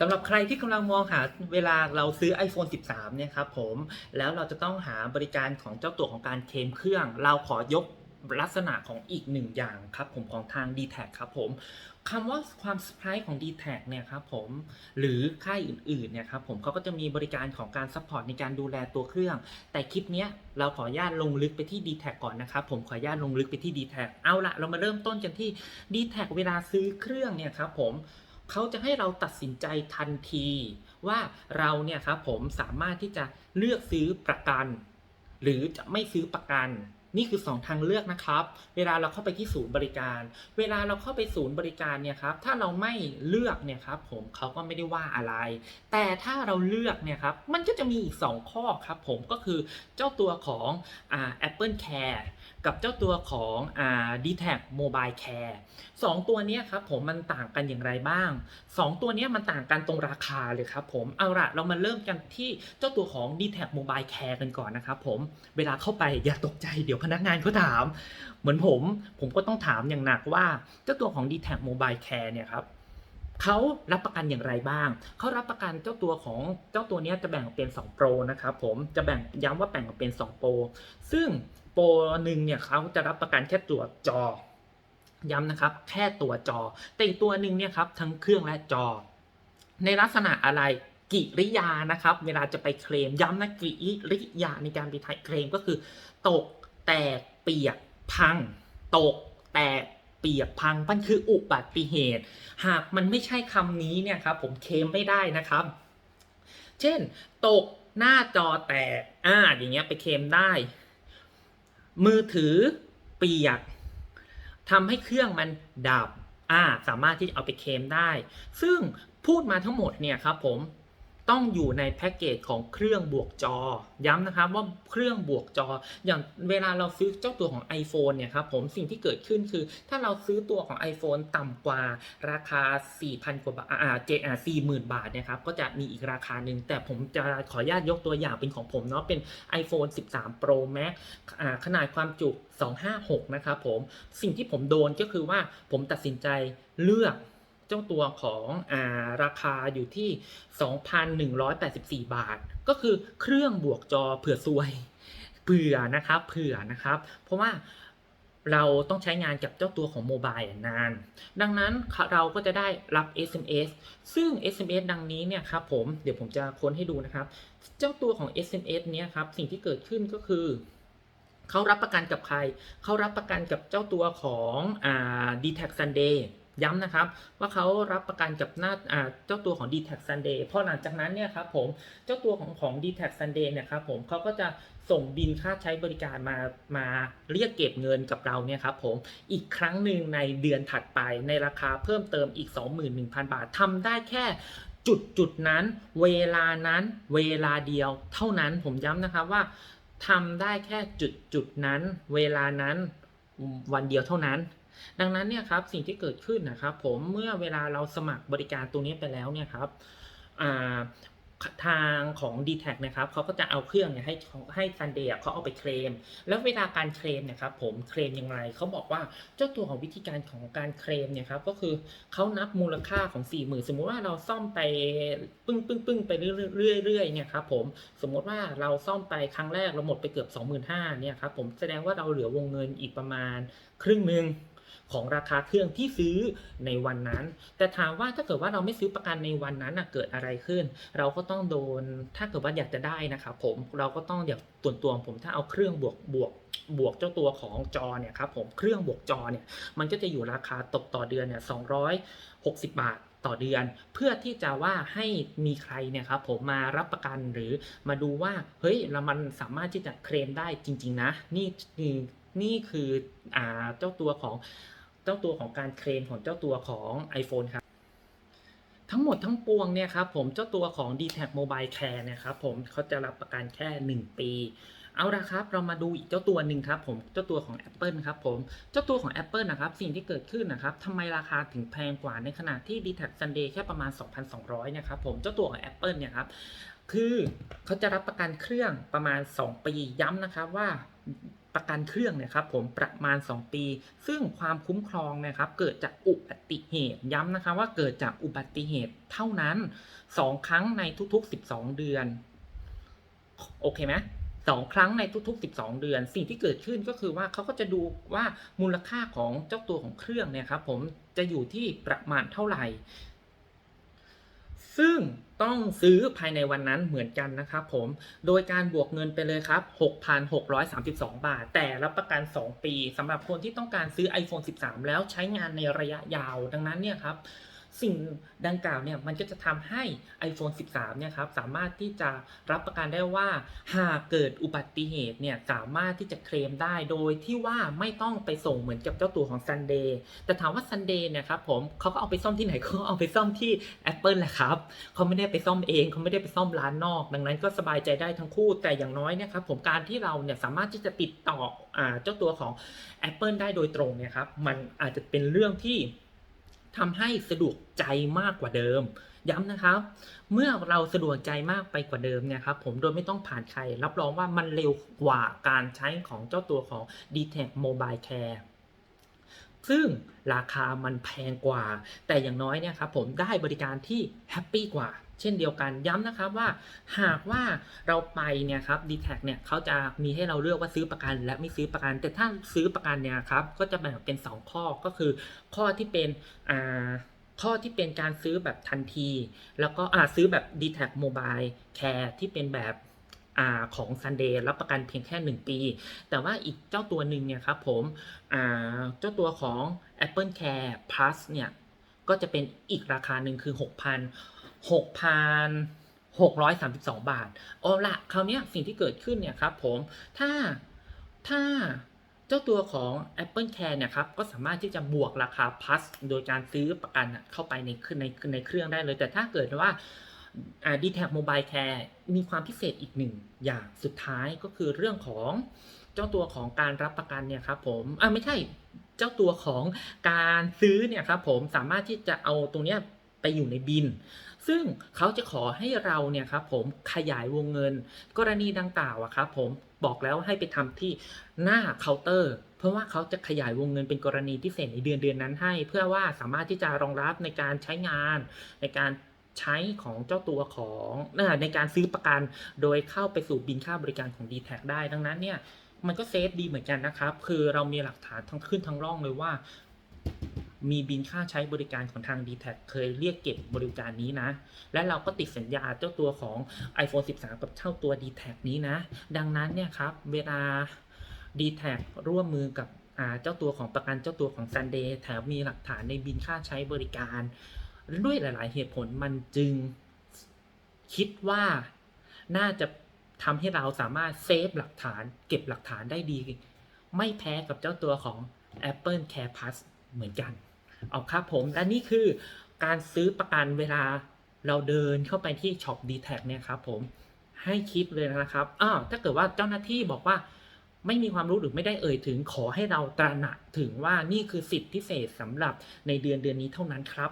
สำหรับใครที่กำลังมองหาเวลาเราซื้อ iPhone 13 เนี่ยครับผม แล้วเราจะต้องหาบริการของเจ้าตัวของการเคลมเครื่อง เราขอยกลักษณะของอีกหนึ่งอย่างครับผมของทาง d t แทครับผมคำว่าความสปายของ d t แทเนี่ยครับผมหรือค่ายอื่นๆเนี่ยครับผมเขาก็จะมีบริการของการซัพพอร์ตในการดูแลตัวเครื่อง แต่คลิปเนี้ยเราขออนุญาตลงลึกไปที่ d t แทก่อนนะครับผมขออนุญาตลงลึกไปที่ d t แทเอาละเรามาเริ่มต้นกันที่ d t แทเวลาซื้อเครื่องเนี่ยครับผม เขาจะให้เราตัดสินใจทันที ว่าเราเนี่ยครับผมสามารถที่จะเลือกซื้อประกัน หรือจะไม่ซื้อประกัน นี่คือ 2 ทางเลือกนะครับ เวลาเราเข้าไปที่ศูนย์บริการ เวลาเราเข้าไปศูนย์บริการเนี่ยครับถ้าเราไม่เลือกเนี่ยครับผมเขาก็ไม่ได้ว่าอะไร แต่ถ้าเราเลือกเนี่ยครับมันก็จะมีอีก 2 ข้อครับผมก็คือเจ้าตัวของอ่า Apple Care กับเจ้าตัวของอ่า d t a c Mobile Care สองตัวนี้ครับผมมันต่างกันอย่างไรบ้าง 2 ตัวนี้มันต่างกันตรงราคาเลยครับผมเอาละเรามาเริ่มกันที่เจ้าตัวของ d t a c Mobile Care กันก่อนนะครับผมเวลาเข้าไปอย่าตกใจเดี๋ยวพนักงานเขาถาม เหมือนผมผมก็ต้องถามอย่างหนักว่าเจ้าตัวของ d t a c Mobile Care เนี่ยครับเขารับประกันอย่างไรบ้าง เขารับประกันเจ้าตัวของเจ้าตัวนี้จะแบ่งเป็น 2 โปรนะครับผม จะแบ่งย้ำว่าแบ่งเป็น 2 โปร ซึ่ง โปรหนึ่งเนี่ยเขาจะรับประกันแค่ตัวจอ ย้ำนะครับ แค่ตัวจอ แต่อีกตัวหนึ่งเนี่ยครับทั้งเครื่องและจอ ในลักษณะอะไรกิริยานะครับ เวลาจะไปเคลมย้ำนะกิริยาในการไปเคลมก็คือ ตกแตกเปียกพัง ตกแตกเปียกพังมันคืออุบัติเหตุ หากมันไม่ใช่คำนี้เนี่ยครับผมเคลมไม่ได้นะครับ เช่น ตกหน้าจอแตกอ่าอย่างเงี้ยไปเคลมได้ มือถือเปียกทำให้เครื่องมันดับอ่าสามารถที่จะเอาไปเคลมได้ ซึ่งพูดมาทั้งหมดเนี่ยครับผม ต้องอยู่ในแพ็กเกจของเครื่องบวกจอ ย้ำนะครับว่าเครื่องบวกจอ อย่างเวลาเราซื้อเจ้าตัวของ iPhone เนี่ยครับผมสิ่งที่เกิดขึ้นคือ ถ้าเราซื้อตัวของ iPhone ต่ำกว่าราคา 4,000 กว่าบาทอ่าเจอ่า40,000บาทนะครับก็จะมีอีกราคาหนึ่งแต่ผมจะขออนุญาตยกตัวอย่างเป็นของผมเนาะเป็น iPhone 13 Pro Max อ่าขนาดความจุ 256 นะครับผมสิ่งที่ผมโดนก็คือว่าผมตัดสินใจเลือก เจ้าตัวของอาราคาอยู่ที่ 2,184 บาท ก็คือเครื่องบวกจอเผื่อซวยเผื่อนะครับเผื่อนะครับ เพราะว่าเราต้องใช้งานกับเจ้าตัวของโมบายนาน ดังนั้นเราก็จะได้รับ SMS ซึ่ง SMS ดังนี้เนี่ยครับผมเดี๋ยวผมจะค้นให้ดูนะครับ เจ้าตัวของ SMS เนี้ยครับสิ่งที่เกิดขึ้นก็คือเขารับประกันกับใคร เขารับประกันกับเจ้าตัวของอ่า d t a c Sunday ย้ำนะครับว่าเขารับประกันกับหน้าเจ้าตัวของ d t a c Sunday พอหลังจากนั้นเนี่ยครับผมเจ้าตัวของของ d t a c Sunday เนี่ยครับผมเขาก็จะส่งบินค่าใช้บริการมามาเรียกเก็บเงินกับเราเนี่ยครับผมอีกครั้งหนึ่งในเดือนถัดไปในราคาเพิ่มเติมอีก 21,000 บาททำได้แค่จุดจุดนั้น เวลานั้นเวลาเดียว เท่านั้นผมย้ำนะครับว่าทำได้แค่จุดจุดนั้น เวลานั้นวันเดียวเท่านั้น ดังนั้นเนี่ยครับสิ่งที่เกิดขึ้นนะครับ ผมเมื่อเวลาเราสมัครบริการตัวนี้ไปแล้วเนี่ยครับทางของ d t แทนะครับเขาก็จะเอาเครื่องเนี่ยให้ให้ซันเดย์เขาเอาไปเคลม แล้วเวลาการเคลมเนี่ยครับผมเคลมอย่างไรเขาบอกว่าเจ้าตัวของวิธีการของการเคลมเนี่ยครับก็คือเขานับมูลค่าของ4ี่หมื่นสมมุติว่าเราซ่อมไปปึ้งปึ้งปึ้งไปเรื่อยเรื่อยๆเนี่ยครับผมสมมติว่าเราซ่อมไปครั้งแรกเราหมดไปเกือบ 25,000เนี่ยครับผมแสดงว่าเราเหลือวงเงินอีกประมาณครึ่งหนึ่ง ของราคาเครื่องที่ซื้อในวันนั้น แต่ถามว่าถ้าเกิดว่าเราไม่ซื้อประกันในวันนั้นน่ะเกิดอะไรขึ้น เราก็ต้องโดนถ้าเกิดว่าอยากจะได้นะครับผมเราก็ต้องเดี๋ยวตัวตัวผมถ้าเอาเครื่องบวกบวกบวกเจ้าตัวของจอเนี่ยครับผมเครื่องบวกจอเนี่ยมันก็จะอยู่ราคาตกต่อเดือนเนี่ย260 บาทต่อเดือน เพื่อที่จะว่าให้มีใครเนี่ยครับผมมารับประกันหรือมาดูว่าเฮ้ยเรามันสามารถที่จะเคลมได้จริง ๆ นะ นี่นี่คืออ่าเจ้าตัวของ เจ้าตัวของการเคลมของเจ้าตัวของ iPhone ครับทั้งหมดทั้งปวงเนี่ยครับผมเจ้าตัวของ d t แท Mobile Care นี่ยครับผมเขาจะรับประกันแค่ 1 ปี เอาละครับ เรามาดูอีกเจ้าตัวหนึ่งครับผมเจ้าตัวของ Apple ครับผมเจ้าตัวของ Apple นะครับสิ่งที่เกิดขึ้นนะครับทำไมราคาถึงแพงกว่าในขณะที่ d t แท Sunday แค่ประมาณ 2,200นี่ยครับผมเจ้าตัวของ Apple เนี่ยครับคือเขาจะรับประกันเครื่องประมาณ 2 ปีย้ำนะครับว่า ประกันเครื่องนี่ยครับผมประมาณ 2 ปี ซึ่งความคุ้มครองนะครับเกิดจากอุบัติเหตุย้ำนะคะว่าเกิดจากอุบัติเหตุเท่านั้น 2 ครั้งในทุกๆ 12 เดือน โอเคไหมสองครั้งในทุก ๆ 12 เดือน สิ่งที่เกิดขึ้นก็คือว่าเขาก็จะดูว่ามูลค่าของเจ้าตัวของเครื่องเนี่ยครับผมจะอยู่ที่ประมาณเท่าไหร่ ซึ่ง ต้องซื้อภายในวันนั้นเหมือนกันนะครับผม โดยการบวกเงินไปเลยครับ 6,632 บาท แต่รับประกัน 2 ปีสำหรับคนที่ต้องการซื้อ iPhone 13 แล้วใช้งานในระยะยาว ดังนั้นเนี่ยครับ สิ่งดังกล่าวเนี่ยมันก็จะทำให้ iPhone 13เนี่ยครับสามารถที่จะรับประกันได้ว่าหากเกิดอุบัติเหตุเนี่ยสามารถที่จะเคลมได้โดยที่ว่าไม่ต้องไปส่งเหมือนกับเจ้าตัวของ Sunday แต่ถามว่า Sunday เนี่ยครับผมเขาก็เอาไปซ่อมที่ไหนเขาก็เอาไปซ่อมที่ Apple แหละครับเขาไม่ได้ไปซ่อมเองเขาไม่ได้ไปซ่อมร้านนอก ดังนั้นก็สบายใจได้ทั้งคู่แต่อย่างน้อยเนี่ยครับผมการที่เราเนี่ยสามารถที่จะติดต่ออเจ้าตัวของ Apple ได้โดยตรงเนี่ยครับมันอาจจะเป็นเรื่องที่ ทำให้สะดวกใจมากกว่าเดิม ย้ำนะครับ เมื่อเราสะดวกใจมากไปกว่าเดิมเนี่ยครับผมโดยไม่ต้องผ่านใคร รับรองว่ามันเร็วกว่าการใช้ของเจ้าตัวของ d t แท Mobile Care ซึ่งราคามันแพงกว่า แต่อย่างน้อยเนี่ยครับผมได้บริการที่แฮปปี้กว่า เช่นเดียวกันย้ำนะครับว่าหากว่าเราไปเนี่ยครับ d t แทเนี่ยเขาจะมีให้เราเลือกว่าซื้อประกัน และไม่ซื้อประกัน แต่ถ้าซื้อประกันเนี่ยครับก็จะแบ่งเป็น 2 ข้อก็คือ ข้อที่เป็นอ่าข้อที่เป็นการซื้อแบบทันที แล้วก็อ่าซื้อแบบ d t แท Mobile Care ที่เป็นแบบอ่าของ Sunday รับประกันเพียงแค่ 1 ปี แต่ว่าอีกเจ้าตัวหนึ่งเนี่ยครับผมอ่าเจ้าตัวของ Apple Care Plus เนี่ยก็จะเป็นอีกราคาหนึ่งคือ 6,000 6,000 632 บาทเอาละคราวนี้สิ่งที่เกิดขึ้นเนี่ยครับผมถ้าถ้าเจ้าตัวของ Apple Care เนี่ยครับก็สามารถที่จะบวกราคา plus โดยการซื้อประกันเข้าไปในในในเครื่องได้เลย แต่ถ้าเกิดว่าอ่า d t แท Mobile Care มีความพิเศษอีกหนึ่งอย่างสุดท้ายก็คือเรื่องของเจ้าตัวของการรับประกันเนี่ยครับผมอ่าไม่ใช่เจ้าตัวของการซื้อเนี่ยครับผมสามารถที่จะเอาตรงเนี้ยไปอยู่ในบิน ซึ่งเขาจะขอให้เราเนี่ยครับผมขยายวงเงิน กรณีดังกล่าวอะครับผมบอกแล้วให้ไปทำที่หน้าเคาน์เตอร์ เพราะว่าเขาจะขยายวงเงินเป็นกรณีพิเศษในเดือนเดือนนั้นให้ เพื่อว่าสามารถที่จะรองรับในการใช้งานในการใช้ของเจ้าตัวของในการซื้อประกันโดยเข้าไปสู่บินค่าบริการของ d t แทได้ดังนั้นเนี่ยมันก็เซฟดีเหมือนกันนะครับ คือเรามีหลักฐานทั้งขึ้นทั้งร่องเลยว่า มีบินค่าใช้บริการของทาง d t แทเคยเรียกเก็บบริการนี้นะ และเราก็ติดสัญญาเจ้าตัวของ iPhone 13 กับเจ้าตัว d t แทนี้นะ ดังนั้นเนี่ยครับ เวลา d t แทร่วมมือกับเจ้าตัวของประกันเจ้าตัวของ Sunday แถมมีหลักฐานในบินค่าใช้บริการ ด้วยหลาย ๆ เหตุผลมันจึงคิดว่าน่าจะทำให้เราสามารถเซฟหลักฐาน เก็บหลักฐานได้ดี ไม่แพ้กับเจ้าตัวของ Apple Care Plus เหมือนกัน เอาครับผม และนี่คือการซื้อประกันเวลาเราเดินเข้าไปที่ช็อป d t แทเนี่ยครับผมให้คิดเลยนะครับอ้าวถ้าเกิดว่าเจ้าหน้าที่บอกว่าไม่มีความรู้หรือไม่ได้เอ่ยถึงขอให้เราตระหนักถึงว่านี่คือสิทธิพิเศษสำหรับในเดือนเดือนนี้เท่านั้นครับ